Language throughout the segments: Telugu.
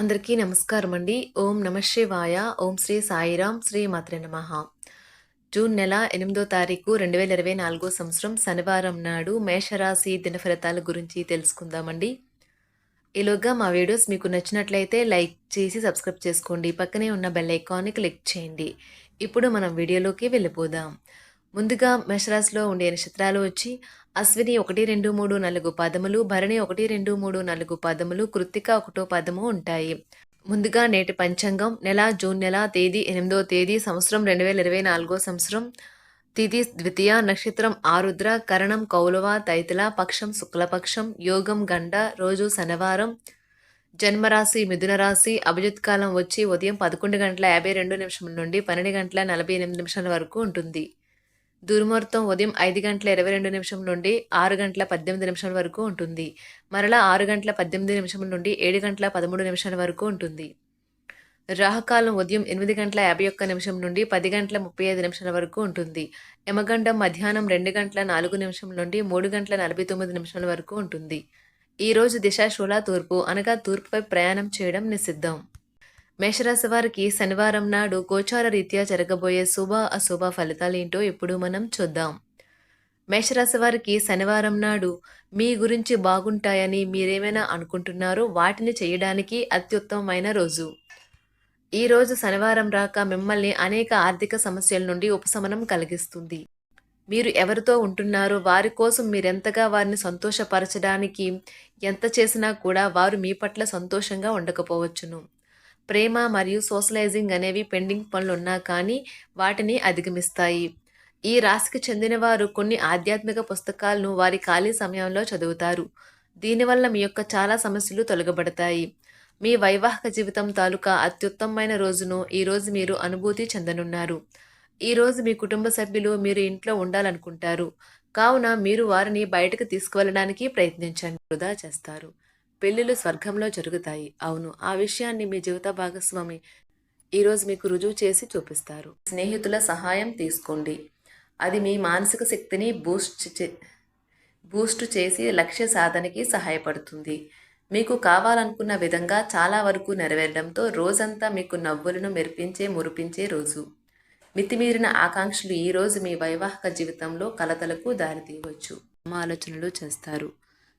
అందరికీ నమస్కారం అండి ఓం నమ శివాయ. ఓం శ్రీ సాయిరాం. శ్రీ మాత్రే నమ. జూన్ నెల ఎనిమిదో తారీఖు రెండు వేల ఇరవై నాలుగో సంవత్సరం శనివారం నాడు మేషరాశి దినఫలితాల గురించి తెలుసుకుందామండి. ఈలోగా మా వీడియోస్ మీకు నచ్చినట్లయితే లైక్ చేసి సబ్స్క్రైబ్ చేసుకోండి. పక్కనే ఉన్న బెల్ ఐకాన్ని క్లిక్ చేయండి. ఇప్పుడు మనం వీడియోలోకి వెళ్ళిపోదాం. ముందుగా మేషరాశిలో ఉండే నక్షత్రాలు వచ్చి అశ్విని ఒకటి రెండు మూడు నాలుగు పదములు భరణి ఒకటి రెండు మూడు నాలుగు పదములు కృత్తిక ఒకటో పదము ఉంటాయి. ముందుగా నేటి పంచాంగం నెల జూన్ నెల తేదీ ఎనిమిదో తేదీ సంవత్సరం రెండు వేల ఇరవై నాలుగో సంవత్సరం తిథి ద్వితీయ నక్షత్రం ఆరుద్ర కరణం కౌలవ తైతల పక్షం శుక్లపక్షం యోగం గండ రోజు శనివారం జన్మరాశి మిథున రాశి అభిజిత్ కాలం వచ్చి ఉదయం పదకొండు గంటల యాభై రెండు నిమిషం నుండి పన్నెండు గంటల నలభై ఎనిమిది నిమిషాల వరకు ఉంటుంది. దుర్ముహూర్తం ఉదయం ఐదు గంటల ఇరవై రెండు నిమిషం నుండి ఆరు గంటల పద్దెనిమిది నిమిషాల వరకు ఉంటుంది. మరలా ఆరు గంటల పద్దెనిమిది నిమిషం నుండి ఏడు గంటల పదమూడు నిమిషాల వరకు ఉంటుంది. రాహకాలం ఉదయం ఎనిమిది గంటల యాభై ఒక్క నిమిషం నుండి పది గంటల ముప్పై ఐదు నిమిషాల వరకు ఉంటుంది. యమగండం మధ్యాహ్నం రెండు గంటల నాలుగు నిమిషం నుండి మూడు గంటల నలభై తొమ్మిది నిమిషాల వరకు ఉంటుంది. ఈరోజు దిశాశూల తూర్పు అనగా తూర్పుపై ప్రయాణం చేయడం నిషిద్ధం. మేషరాశి వారికి శనివారం నాడు గోచార రీత్యా జరగబోయే శుభ అశుభ ఫలితాలేంటో ఇప్పుడు మనం చూద్దాం. మేషరాశి వారికి శనివారం నాడు మీ గురించి బాగుంటాయని మీరేమైనా అనుకుంటున్నారో వాటిని చేయడానికి అత్యుత్తమమైన రోజు. ఈ రోజు శనివారం రాక మిమ్మల్ని అనేక ఆర్థిక సమస్యల నుండి ఉపశమనం కలిగిస్తుంది. మీరు ఎవరితో ఉంటున్నారో వారి కోసం మీరెంతగా వారిని సంతోషపరచడానికి ఎంత చేసినా కూడా వారు మీ పట్ల సంతోషంగా ఉండకపోవచ్చును. ప్రేమ మరియు సోషలైజింగ్ అనేవి పెండింగ్ పనులు ఉన్నా కానీ వాటిని అధిగమిస్తాయి. ఈ రాశికి చెందిన వారు కొన్ని ఆధ్యాత్మిక పుస్తకాలను వారి ఖాళీ సమయంలో చదువుతారు. దీనివల్ల మీ యొక్క చాలా సమస్యలు తొలగబడతాయి. మీ వైవాహిక జీవితం తాలూకా అత్యుత్తమమైన రోజును ఈరోజు మీరు అనుభూతి చెందనున్నారు. ఈరోజు మీ కుటుంబ సభ్యులు మీరు ఇంట్లో ఉండాలనుకుంటారు. కావున మీరు వారిని బయటకు తీసుకువెళ్ళడానికి ప్రయత్నించండి. వృధా చేస్తారు. పెళ్ళిళ్ళు స్వర్గంలో జరుగుతాయి. అవును ఆ విషయాన్ని మీ జీవిత భాగస్వామి ఈరోజు మీకు రుజువు చేసి చూపిస్తారు. స్నేహితుల సహాయం తీసుకోండి. అది మీ మానసిక శక్తిని బూస్ట్ చే బూస్ట్ చేసి లక్ష్య సాధనకి సహాయపడుతుంది. మీకు కావాలనుకున్న విధంగా చాలా వరకు నెరవేరడంతో రోజంతా మీకు నవ్వులను మెరిపించే మురిపించే రోజు. మితిమీరిన ఆకాంక్షలు ఈరోజు మీ వైవాహిక జీవితంలో కలతలకు దారితీయవచ్చు. ఆలోచనలు చేస్తారు.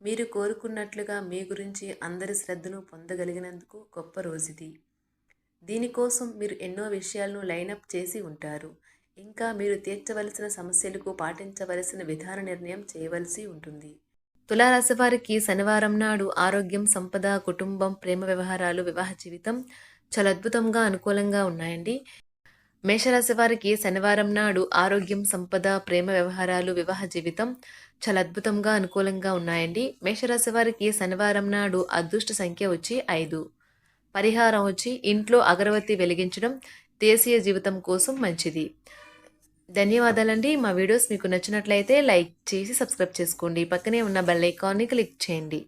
మీరు కోరుకున్నట్లుగా మీ గురించి అందరి శ్రద్ధను పొందగలిగినందుకు గొప్ప రోజుది. దీనికోసం మీరు ఎన్నో విషయాలను లైనప్ చేసి ఉంటారు. ఇంకా మీరు తీర్చవలసిన సమస్యలకు పాటించవలసిన విధాన నిర్ణయం చేయవలసి ఉంటుంది. తులారాశి వారికి శనివారం నాడు ఆరోగ్యం సంపద కుటుంబం ప్రేమ వ్యవహారాలు వివాహ జీవితం చాలా అద్భుతంగా అనుకూలంగా ఉన్నాయండి. మేషరాశి వారికి శనివారం నాడు ఆరోగ్యం సంపద ప్రేమ వ్యవహారాలు వివాహ జీవితం చాలా అద్భుతంగా అనుకూలంగా ఉన్నాయండి. మేషరాశి వారికి శనివారం నాడు అదృష్ట సంఖ్య వచ్చి ఐదు. పరిహారం వచ్చి ఇంట్లో అగరవత్తి వెలిగించడం దేశీయ జీవితం కోసం మంచిది. ధన్యవాదాలండి. మా వీడియోస్ మీకు నచ్చినట్లయితే లైక్ చేసి సబ్స్క్రైబ్ చేసుకోండి. పక్కనే ఉన్న బెల్ ఐకాన్ని క్లిక్ చేయండి.